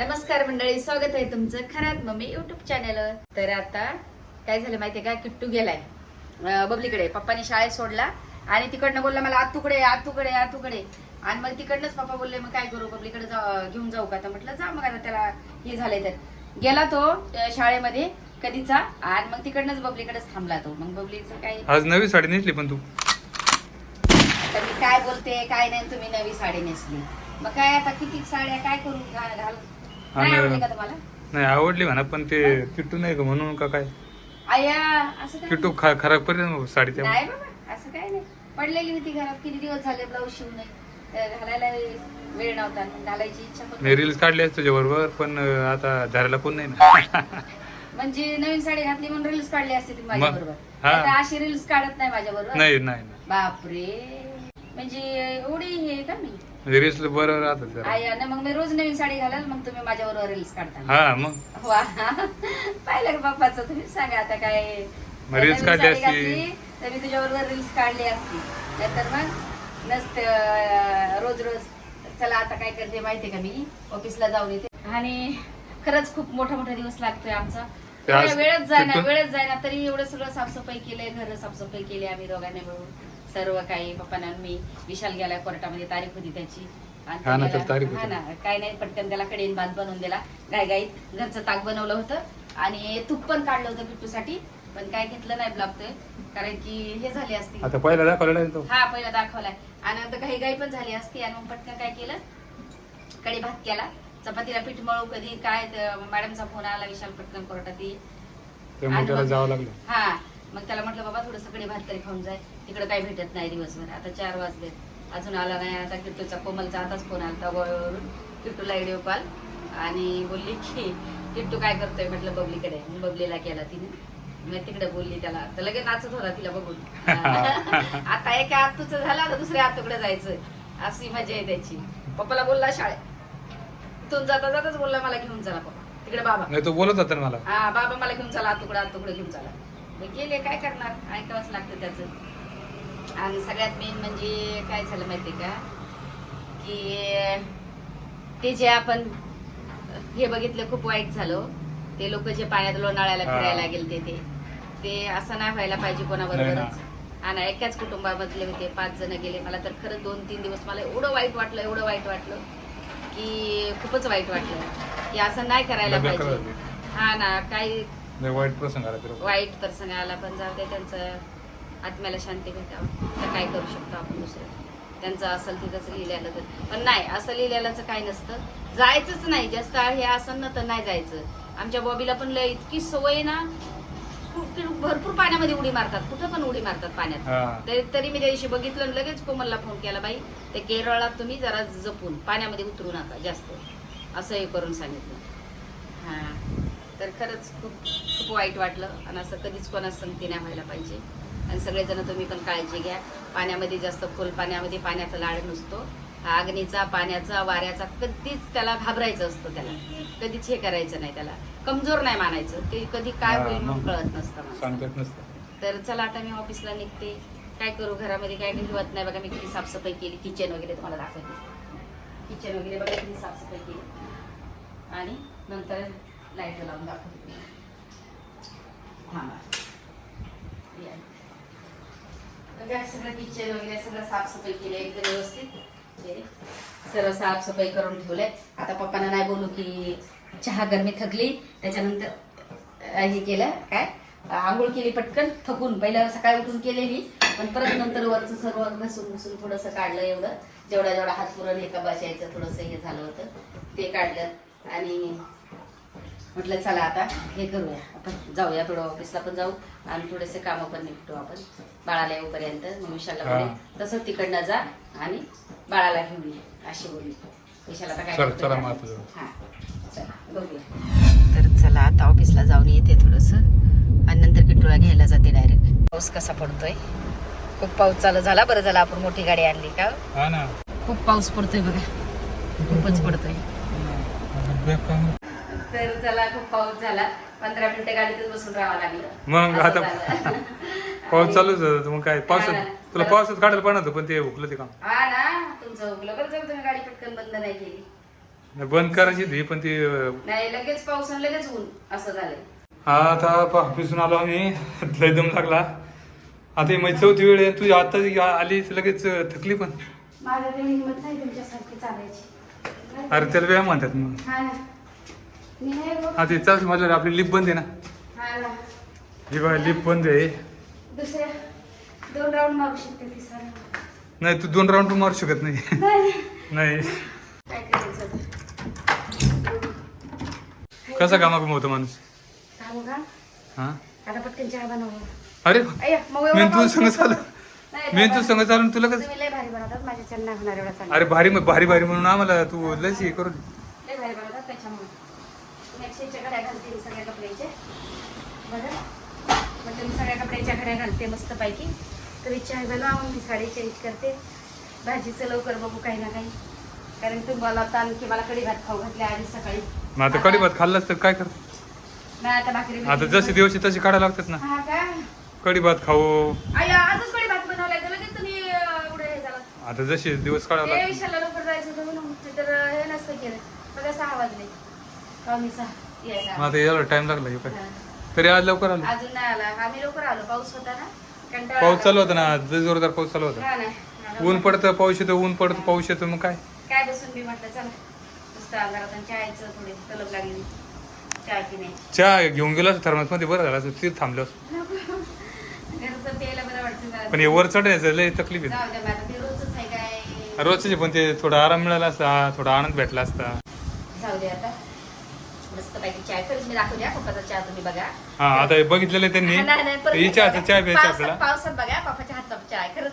नमस्कार मंडळी स्वागत आहे तुमचं खरात मम्मी युट्यूब चॅनलवर तर आता काय झालं माहितीये का? किट्टू गेलाय. बबलीकडे. पप्पानी शाळेत सोडला. आणि तिकडनं बोलला मला आतूकडे आतूकडे आतूकडे आणि मग तिकडनंच पप्पा बोलले मग काय करू बबलीकडे घेऊन जाऊ का? तर म्हटलं जा मग आता त्याला हे झालंय तर. गेला तो शाळेमध्ये कधीचा? आणि मग तिकडनंच बबलीकडेच थांबला तो. मग बबलीचं काय? आज नवी साडी नेसली पण तू. तर मी काय बोलते काय नाही तुम्ही नवी साडी नेसली. मग काय आता किती साड्या काय करू घाल घाल नाही आणि- आवडली का तुम्हाला? नाही आवडली म्हणा पण ते किट्टू नाही का म्हणून का काय? आया असं काय खा खराब करेल नाही बाबा असं काय नाही. पडलेली होती घरात किती दिवस झाले ब्लाऊज शिवून नाही. तर घालायला वेळ नव्हता घालायची इच्छा पण मी रील्स काढली असते तुझ्या बरोबर पण अं, आता धरायला कोण नाही ना. म्हणजे नवीन साडी घातली म्हणून रील्स काढली असते तुम्ही माझ्या बरोबर हा. आता अशी रील्स काढत नाही माझ्या बरोबर नाही नाही नाही. बापरे. म्हणजे एवढी हे का मी? म्हणजे रील्स बरोबर राहतात जरा. आया ना मग मी रोज नवीन साडी घालाल मग तुम्ही माझ्या बरोबर रील्स काढता. हा मग. वा. पाहिलं का बाप्पाचं? तुम्ही सांगा आता काय. मग reels नवीन काढली साडी असती. घातली तर मी तुझ्याबरोबर रील्स काढली असती. नाहीतर मग नसते रोज रोज. चला आता काय करते माहितीये का मी? ऑफिसला जाऊन येते. आणि खरंच खूप मोठा मोठा दिवस लागतोय आमचा. वेळच जायना तिथून- वेळच जायना तरी एवढं सगळं साफसफाई केलंय घर साफसफाई केली आम्ही दोघांनी मिळून. सर्व काही पप्पांना मी विशाल गेला कोर्टामध्ये तारीख होती त्याची. हा ना, गेला. तर तारीख हा होती. ना काय नाही पटकन त्याला कडेन भात बनवून दिला. गाय गाईत घरचं ताक बनवलं होतं. आणि तूप पण काढलं होतं पिट्टूसाठी पण काय घेतलं नाही ब्लॉकतोय कारण की हे झाली असती. आता पहिला दाखवलेला आहे तो? हा पहिला दाखवलाय. आणि आता काही गाई पण झाली असती. आणि मग पटकन काय केलं? कडी भात केला. चपातीला पीठ मळू कधी काय त- मॅडमचा फोन आला विशाल पटकन कोर्टात ये तर मग त्याला जावं लागलं. हा मग त्याला म्हटलं बाबा थोडं सगळे भात तरी खाऊन जाय. तिकडे काही भेटत नाही दिवसभर. आता चार वाजले. अजून आला नाही. आता किट्टूचा कोमलचा आताच फोन आला गोव्यावरून किट्टूला व्हिडिओ कॉल आणि बोलली की किट्टू काय करतोय? म्हटलं बबलीकडे बबलीला केला तिने. मग तिकडे बोलली त्याला. तर लगेच नाचत होता तिला बघून. आता एका आतूचं झालं आता दुसऱ्या आतूकडे जायचं. अशी मजा आहे त्याची. पप्पाला बोलला शाळेत इथून जाता जाताच बोलला मला घेऊन चला पप्पा. तिकडे बाबा. नाही तो बोलत होता मला. हा बाबा मला घेऊन चला. तुकडं आतुकडं घेऊन चला. मग गेले काय करणार? ऐकावंच लागतं त्याचं. आणि सगळ्यात मेन म्हणजे काय झालं माहितीये का? की ते जे आपण हे बघितलं खूप वाईट झालं ते लोक जे पाण्यात लोणाळ्याला हा. फिरायला गेलते ते ते. असं नाही व्हायला पाहिजे कोणाबरोबरच. आणि एकाच कुटुंबामधले होते पाच जण गेले. मला तर खरंच दोन तीन दिवस मला एवढं वाईट वाटलं एवढं वाईट वाटलं की खूपच वाईट वाटलं. की असं नाही करायला पाहिजे. हा ना काही वाईट प्रसंग आला तर. वाईट प्रसंग आला पण जाऊ दे त्यांचं आत्म्याला शांती भेटावं. तर काय करू शकतो आपण दुसरं? त्यांचं असेल तिथंच लिहिलेलं तर. पण नाही असं लिहिलेलंच काही नसतं. जायचंच नाही जास्त हे असं ना तर नाही जायचं. आमच्या बॉबीला पण लय इतकी सवय ना खूप- भरपूर पाण्यामध्ये उडी मारतात. कुठं पण उडी मारतात पाण्यात. तरी तरी मी त्या दिवशी बघितलं लगेच कोमलला फोन केला बाई ते केरळला तुम्ही जरा जपून पाण्यामध्ये उतरू नका जास्त. असं हे करून सांगितलं. हा. तर खरंच खूप खूप वाईट वाटलं. आणि असं कधीच कोणाच संगती नाही व्हायला पाहिजे. आणि सगळेजण तुम्ही पण काळजी घ्या. पाण्यामध्ये जास्त खोल पाण्यामध्ये पाण्याचा लाड नसतो. अग्नीचा पाण्याचा वाऱ्याचा कधीच त्याला घाबरायचं असतं त्याला. कधीच हे करायचं नाही त्याला. कमजोर नाही मानायचं. ते कधी काय होईल म्हणून. कळत नसतं तर चला आता मी ऑफिसला निघते. काय करू? घरामध्ये काय हिरवत नाही. बघा मी किती साफसफाई केली. किचन वगैरे तुम्हाला दाखवते. किचन वगैरे बघा किती साफसफाई केली. आणि नंतर लाइट लावून दाखवते. थांबा. या. सगळं किचन वगैरे सगळं साफसफाई केली एकदम व्यवस्थित. हे सर्व साफसफाई करून ठेवलंय. आता पप्पांना नाही बोलू की चहा गरमी थकली त्याच्यानंतर हे केलं काय? आंघोळ केली पटकन थकून. पहिल्या सकाळी उठून केलेली पण परत नंतर वरचं सर्व घसून घसून थोडंसं काढलं एवढं. जेवढा जेवढा हात पुरण हे का बसायचं थोडंसं हे झालं होतं. ते काढलं. आणि म्हटलं चला आता हे करूया. आपण जाऊया थोडं ऑफिसला पण जाऊ आणि थोडेसे कामं पण निपटू आपण. बाळाला येऊपर्यंत हा. बोलले तसं तिकडनं जा आणि बाळाला घेऊन ये अशी बोलली. विशाल आता काय करतोय का? हा. चला बघूया. तर चला आता ऑफिसला जाऊन येते थोडस. आणि नंतर किट्टूला घ्यायला जाते डायरेक्ट पाऊस कसा पडतोय? खूप पाऊस चालू झाला बरं झाला आपण मोठी गाडी आणली का? हा ना. खूप पाऊस पडतोय बघा. खूपच पडतोय. तर चला खूप पाऊस झाला. पंधरा मिनिटं गाडीतच बसून राहावं लागलं. मग असं आता झालं. पाऊस चालूच होता. मग काय हा पावसात ना. तुला पावसात काढायला पण होतं पण ते हुकलं ते काम. हा ना. तुमचं हुकलं. बरं झालं तुम्ही गाडी पटकन बंद नाही केली. बंद करायची होती पण ती अं, नाही लगेच पाऊस आणि लगेच ऊन. असं झालंय. हा आता पा पिसून आलो आम्ही. लय दम लागला. आता ही माझी चौथी वेळ आहे. तुझी आता जी आली लगेच अं, थकली पण. माझ्या काही हिंमत नाही तुमच्यासारखी चालायची. अरे त्याला व्यायाम म्हणतात मग हा ना. मी नाही गो. आता चालू माझ्या आपली लिप बंद आहे ना. हा. ही बघा लिप बंद आहे. दुसऱ्या दोन राऊंड मारू शकते तिसरा नाही तू दोन राऊंड मारू शकत नाही. नाही. काय करायचं? कसा कामा होतो माणूस? थांबू का हा? आता पटकन चहा बनव. अरे मी तू संग. चालू मी तू. संग चालून तुला कसं अरे भारी भारी भारी म्हणून आम्हाला तू लस हे करून लय भारी बनवतात त्याच्यामुळे घड्या घालते मी सगळ्या कपड्याचे. बघा म्हणजे मी सगळ्या कपड्याच्या घड्या घालते मस्त पैकी तर बनवा मग मी साडी चेंज करते. भाजीचं लवकर बघू काही ना काही. कारण तुम्हाला ताण की मला कडी भात खाऊ घातले आधी सकाळी. मग आता कडी भात खाल्लास तर काय कर नाही आता भाकरी आता दिवस आहे तसे काढायला लागतात ना. हा का? कडी भात खाऊ आजच कडी भात बनवलाय तर लगेच तुम्ही अं, एवढं हे झालं. आता जसे दिवस काढायला ते लागतात. विशालला लवकर जायचं होतं म्हणून. ते तर हे नसतं केलं. बघा सहा वाजले. कमी सहा. मग आता यायला टाइम लागला हे काय. तरी आज लवकर आलो. अजून नाही आला. आम्ही लवकर आलो. पाऊस होता ना? कंटाळा पाऊस. चालू होता ना आज? लय जोरदार पाऊस चालू होता. हा ना. ऊन पडतं पाऊस येतो ऊन पडतं पाऊस येतो मग काय? काय बसून मी म्हटलं चला नुसतं अंधारात आणि चहायचं थोडी तलब लागली. चहा पिण्याची चहा घेऊन गेलो असतो थर्मासमध्ये बरं झालं असं तिथे थांबलो असतो. घरचं प्यायला बरं वाटतं जरा. पण हे वर चढायचं लय तकलीफ आहे. जाऊ द्या मग आता ते रोजच आहे काय? रोजचे पण ते थोडा आराम मिळाला असता थोडा आनंद भेटला असता. जाऊ दे आता. मस्त पैकी चहा खरंच मी दाखवू द्या पप्पाचा चहा तुम्ही बघा? हा आता हे बघितलेलं आहे नाही, नाही, त्यांनी परत हिच्या हातचा चहा प्यायचा पावसात- आपल्याला. पावसात बघा पप्पाच्या हातचा चहा आहे खरंच.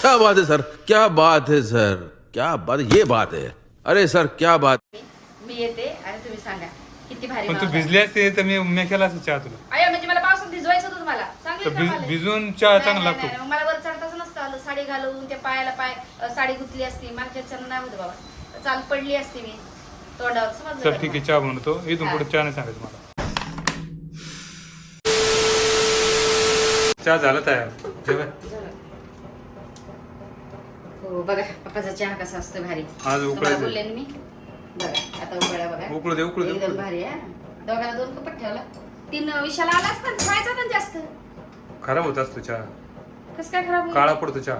क्या बात है सर? क्या बात है सर? क्या बात ये बात है। अरे सर क्या बात मी- मी येते आणि तुम्ही सांगा किती भारी पण तू. भिजली असते तर मी मी केला असं चहा तुला. अय्या म्हणजे मला पावसात भिजवायचं होतं तुम्हाला. चांगली तर भिज-. भिजून चहा चांगला लागतो. मग मला वर चढताच नसतं आलं. साडी घालून त्या पायाला पाय अ, साडी गुतली असती. मार्केटच्या नाही होतं बाबा. चाल पडली असती मी. चल ठीक आहे? चहा बनवतो इथून. पुढे चहा नाही सांगायचं मला चहा झाला तयार. हो बघा पप्पाचा चहा कसा असतो भारी आज उकळायचं. बोलले मी बघा आता उकळा बघा उकळू दे उकळू दे एकदम. भारी आहे दोघाला दोन कपट ठेवला तीन विशाला आला असता ना, खायचा पण जास्त खराब होत असतो चहा कसं काय खराब? काळा पडतो चहा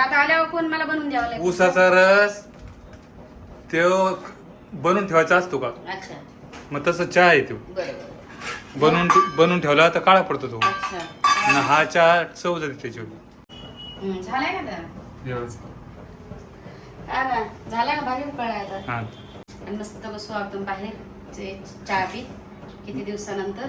आता आल्यावर कोण मला बनवून द्यावं लागेल ऊसाचा रस तो बनवून ठेवायचा असतो का? अच्छा. मग तसं चहा आहे तो. बरोबर. बनवून बनवून ठेवला तर काळा पडतो तो. अच्छा. आणि हा चहा चव जाते त्याच्यावर. हम्म, झालाय ना आता? हा ना झाला ना आता हा. आणि मस्त बसू आपण बाहेर ते चहा पी किती दिवसानंतर.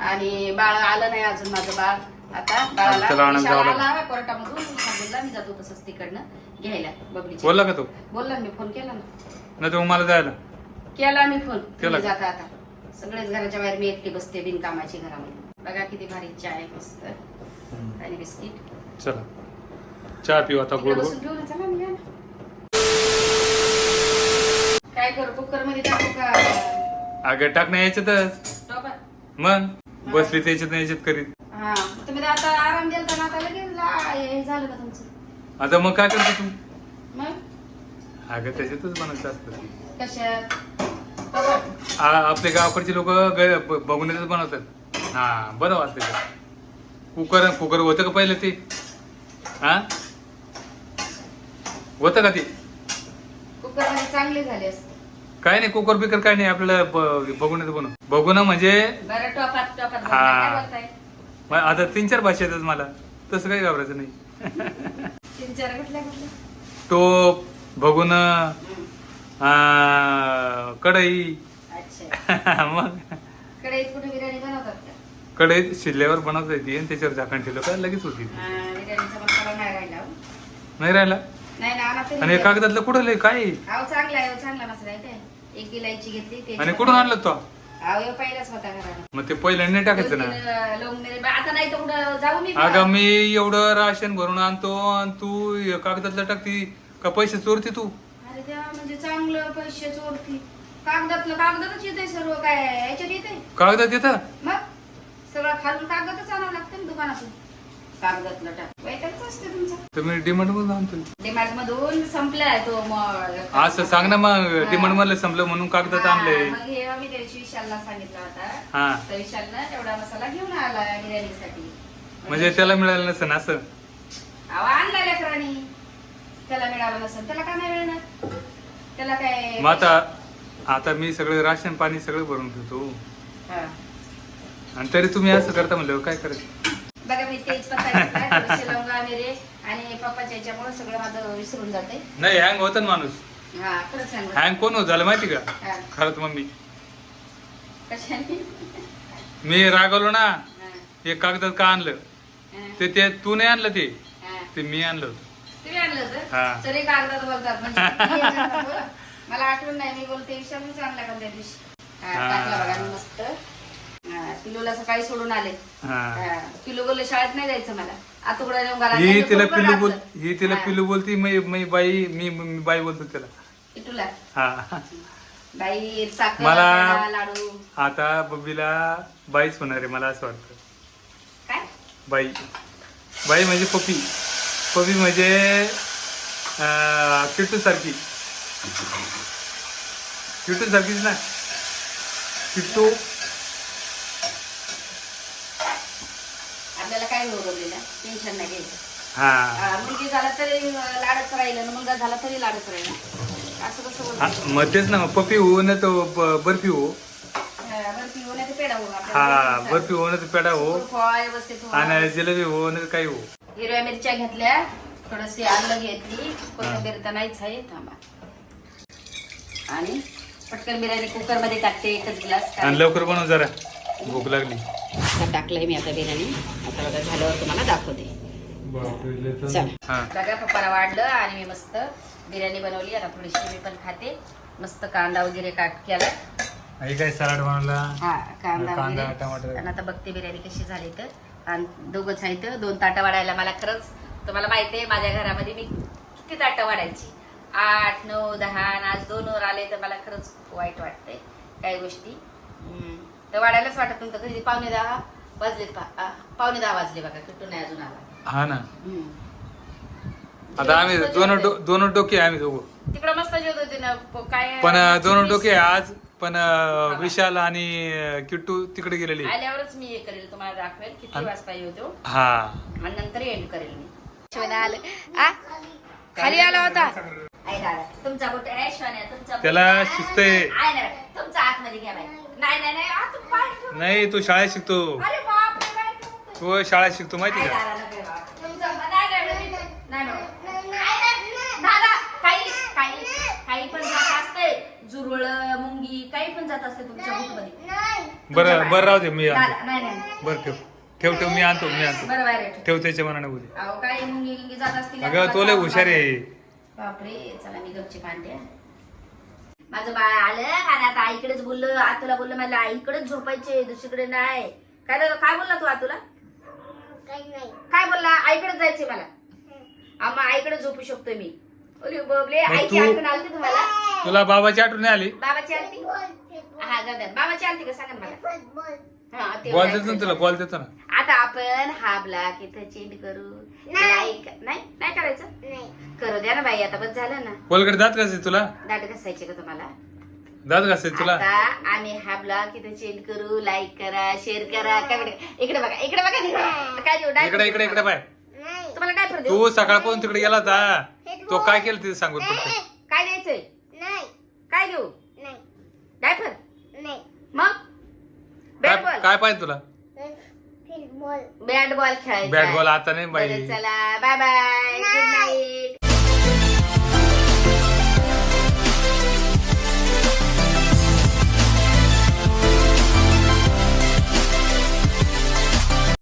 आणि बाळ आलं नाही अजून माझं बाळ. आता बाळाला त्याला आणायला विशाल जावं आला कोर्टामधून. सांगितलं मी जातो तसंच तिकडनं घ्यायला बबलीच्या. बोलला का तो? बोलला ना मी फोन केला ना. नाही तर मला जायला. केला मी फोन. केला तुम्ही? जाता आता. सगळेच घराच्या बाहेर मी एकटी बसते बिनकामाची घरामध्ये. बघा किती भारी आहे मस्त. आणि बिस्किट. चला. चहा पिऊ आता गोड बसून घेऊ ना चला मी या ना. काय करू कुकरमध्ये टाकू का? अगं टाक नाही याच्यातच टोपात मग? बसली त्याच्यात नाही याच्यात करीत. हा. तुम्ही तर आता आराम दिलता ना आता लगेच ला- हे झालं का तुमचं? आता मग काय करतो तू मग? अगं त्याच्यातच बनायचं असतं कशात? टोपात. आ- आपले गावाकडचे लोक बघून येतच बनवतात. हा बरं वाटतं ते. कुकर कुकर होतं का पहिलं ते? हा? होतं का ते? कुकरमध्ये चांगले झाले असते. काय नाही कुकर बिकर काय नाही आपल्याला ब- बघून येतं बनव. बघून म्हणजे बरं टोपात टोपात हा. काय बोलताय? मग आता तीन चार भाषा येतात मला. तसं काही घाबरायचं नाही. तीन चार कुठल्या कुठल्या? टोप. बघून कढई. मग? कढईत कुठे बिर्याणी बनवतात का? कढईत शिरल्यावर बनवता येते. आणि त्याच्यावर झाकण ठेवलं का लगेच होती. ती. बिर्याणीचा मसाला नाही राहिला हो. नाही राहिला? नाही ना आणा हे. कागदातलं कुठं लय काय? आहे? अहो चांगला आहे हो, चांगला मसाला आहे काय एक इलायची घेतली त्याची आणि कुठून आणलं तो? अहो ह्यो पहिलाच होता घराला मग ते पहिलं नाही टाकायचं ना? दोन तीन, अं, लवंग मिरे- बा- आता नाही तर कुठं जाऊ मी अगं मी एवढं राशन भरून आणतो आणि तू हे कागदातलं टाकती. का पैसे चोरती तू? अरे देवा म्हणजे चांगलं पैसे चोरती. कागदातलं कागदातच येते सर्व काय याच्यात येते कागदात येतं? मग? सगळं खालून कागदातच आणावं लागतं ना दुकानातून. कागदातलं टाक. वैतागच असते तुमचा. डिमांड मधून आणतो. डिमार्ट मधून संपलाय तो मग असं सांग ना मग डिमांड मधलं संपलं म्हणून कागदात आणलंय. मग हे मी त्या दिवशी विशालला सांगितलं होता हा. तर विशालनं तेवढा मसाला घेऊन आला बिर्याणीसाठी. म्हणजे त्याला मिळालं नसेल असं? अहो आणला लेकरांनी. त्याला मिळालं नसेल त्याला का नाही मिळणार त्याला काय मग आता आता मी सगळं राशन पाणी सगळं भरून ठेवतो हा. आणि तरी तुम्ही असं करता म्हणलं काय करायचं बघा मी तेज पत्ता आणि पप्पाच्या याच्यामुळे सगळं माझं विसरून जाते नाही हँग होतं ना माणूस हा खरंच सांगू हँग कोण होत झालं माहिती का हा. खरंच मम्मी कशाने मी रागवलो ना हा. हे कागदात का आणलं हा. ते ते तू नाही आणलं ते हा. ते मी आणलं होतं. तर कागदात बोलतात. म्हणजे बोला. मला आठवण नाही मी बोलते विषयानेच आणला का त्या दिवशी? हा, हा. टाकला बघा मी मस्त. हा, पिलूला सकाळी सोडून आले. हा. हा, पिलू बोलले शाळेत नाही जायचं मला. आतुकडा नेऊन घाला. ही त्यांनी तिला बोल. ही तिला पिलू बोलती मी me by me me by बोलतो त्याला पिटूला? हा. बाई साखर मला- पेढा, लाडू. आता बबीला बाईच होणार आहे मला असं वाटतं. काय? बाई. बाई म्हणजे पपी. पपी म्हणजे किट्टू सारखी किट्टू सारखीच ना? किट्टू. आपल्याला काय उरवलेलं टेन्शन नाही घ्यायचं. हा. मुलगी झाला तरी लाडच राहिलं आणि मुलगा झाला तरी लाडच राहिला. असं कसं हा, बोलतो मग तेच ना पपी हो ना तो ब- बर्फी हो. बर्फी हो नाही तर पेढा हो हा बर्फी हो ना तो पेढा हो. फळ व्यवस्थित हो. आणि जिलेबी हो ना काही हो. हिरव्या मिरच्या घेतल्या. थोडीशी आलं घेतली. कोथिंबीर तर नाहीच आहे. थांबा. आणि पटकन बिर्याणी कुकरमध्ये टाकते एकच ग्लास. आणि लवकर बनव जरा. भूक लागली. टाकलंय मी आता बिर्याणी. आता बघा झाल्यावर तुम्हाला दाखवते. चल. हा. बघा पप्पाला वाढलं आणि मी मस्त बिर्याणी बनवली. आता थोडीशी मी पण खाते. मस्त कांदा वगैरे काट केला. काय सलाड बनवला? हा कांदा टमाटर. आणि आता बघते बिर्याणी कशी झाली तर. आणि दोघंच आहेत. दोन ताटं वाढायला मला खरंच तुम्हाला माहिती आहे माझ्या घरामध्ये मी किती ताटं वाढायची. आठ नऊ दहा आज दोन वर आले तर मला खरंच खूप वाईट वाटतंय काही गोष्टी. तर वाढायलाच वाटत नव्हतं कधी पावणे दहा आ, पावणे दहा वाजले बघा किट्टू नाही अजून आला हा ना. आता आम्ही दोन दोन डोके आम्ही दोघं. तिकडं मस्त जेवत होते ना काय पण दोन. डोके आज पण विशाल आणि किट्टू तिकडे गेलेली. आल्यावरच मी हे करेल तुम्हाला दाखवेल किती वाजता येतो हा. आणि नंतर एंड करेल मी. शिवण्या आलं आ? खाली आला होता आई दादा तुमचा कुठे आहे शिवण्या तुमचा त्याला आ, शिस्त आहे. आहे ना तुमचा आतमध्ये घ्या बाई नाही नाही नाही आ, तू बाहेर ठेव. नाही तू शाळेत शिकतो अरे बापरे बाहेर ठेव. तू शाळेत शिकतो माहिती का दादा नको बाबा. तुमचा नाही नाही नाही, नाही नको. दादा काही काही काही पण जात असते जुरवळ मुंगी काही पण जात असते तुमच्या बुटमध्ये बरं बरं राहू दे मी दादा आणतो नाही नाही बरं ठेव ठेव ठेव मी आणतो मी आणतो. बरं बाहेर ठेव. ठेव त्याच्या मनाने उद्या अहो काय मुंगी गिंगी जात असतील अगं तो लय हुशार आहे. बापरे चला मी गपची कांदे माझं बाळ आलं आणि आता आईकडेच बोललं आतुला बोललं मला आईकडेच झोपायचे दुसरीकडे नाही. काय दादा काय बोलला तू आतुला? काय बोलला? आईकडे जायचे मला. आम्हा आईकडे झोपू शकतोय मी. ओली बबले मग आईची तू- आठवण आलती तुम्हाला? तुला बाबाची आठवण नाही आली? बाबाची आलती? हा जाऊ द्या. बाबाची आलती का? सांगा ना मला. हा ते बॉल देतो ना तुला बॉल देतो ना. आता आपण हा ब्लॉक इथं चेंज करू. लाईक नाही? नाही करायचं? करू द्या ना बाई आता बस झालं ना. बॉलकडे दात घासायचे तुला? दाट घासायचे का तुम्हाला? दात घासायचे तुला? आता आम्ही हा ब्लॉग इथे चेंज करू. लाईक करा शेअर करा. काय इकडे बघा इकडे बघा तिकडे. काय देऊ? इकडे इकडे इकडे बाय तुम्हाला काय देऊ? तू सकाळपासून तिकडे गेला होता. तो काय केलं ते सांगू फक्त. काय द्यायचंय? काय देऊ? डायपर? मग? बॅट काय बॉल काय पाहिजे तुला? बॅट बॉल खेळायचा बॅट बॉल आता नाही बाई. चला बाय बाय गुड नाईट